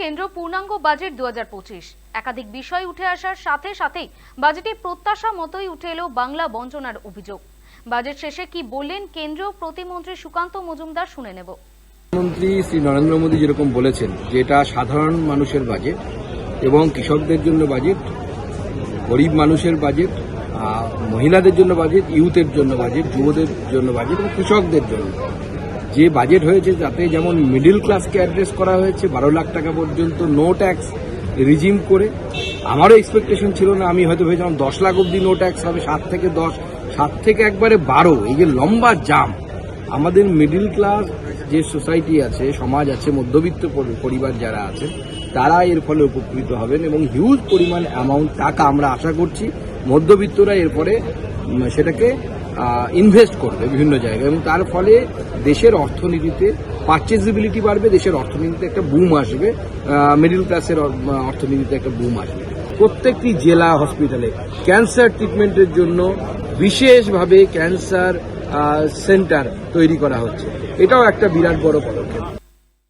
কেন্দ্র পূর্ণাঙ্গ বাজেট দু একাধিক বিষয় উঠে আসার সাথে সাথেই বাজেটে প্রত্যাশা মতোই উঠে এলো বাংলা বঞ্চনার অভিযোগ। বাজেট শেষে কি বললেন কেন্দ্রীয় প্রতিমন্ত্রী সুকান্ত মজুমদার শুনে নেব। প্রধানমন্ত্রী শ্রী নরেন্দ্র মোদী যেরকম বলেছেন যে এটা সাধারণ মানুষের বাজেট এবং কৃষকদের জন্য বাজেট, গরিব মানুষের বাজেট মহিলাদের জন্য বাজেট, ইউথের জন্য বাজেট, যুবদের জন্য বাজেট এবং কৃষকদের জন্য। যে বাজেট হয়েছে তাতে যেমন মিডিল ক্লাসকে অ্যাড্রেস করা হয়েছে, বারো লাখ টাকা পর্যন্ত নো ট্যাক্স রিজিম করে, আমারও এক্সপেকটেশন ছিল না, আমি হয়তো ভেবেছিলাম দশ লাখ অব্দি নো ট্যাক্স হবে, সাত থেকে দশ, সাত থেকে একবারে বারো, এই যে লম্বা জাম আমাদের মিডিল ক্লাস যে সোসাইটি আছে, সমাজ আছে, মধ্যবিত্ত পরিবার যারা আছে, তারা এর ফলে উপকৃত হবেন এবং হিউজ পরিমাণ অ্যামাউন্ট টাকা আমরা আশা করছি মধ্যবিত্তরা এরপরে সেটাকে ইনভেস্ট করবে বিভিন্ন জায়গায় এবং তার ফলে দেশের অর্থনীতিতে পার্চেসিবিলিটি বাড়বে, দেশের অর্থনীতিতে একটা বুম আসবে মিডিল ক্লাসের অর্থনীতিতে একটা বুম আসবে। প্রত্যেকটি জেলা হসপিটালে ক্যান্সার ট্রিটমেন্টের জন্য বিশেষভাবে ক্যান্সার সেন্টার তৈরি করা হচ্ছে। এটাও একটা বিরাট বড় পদক্ষেপ।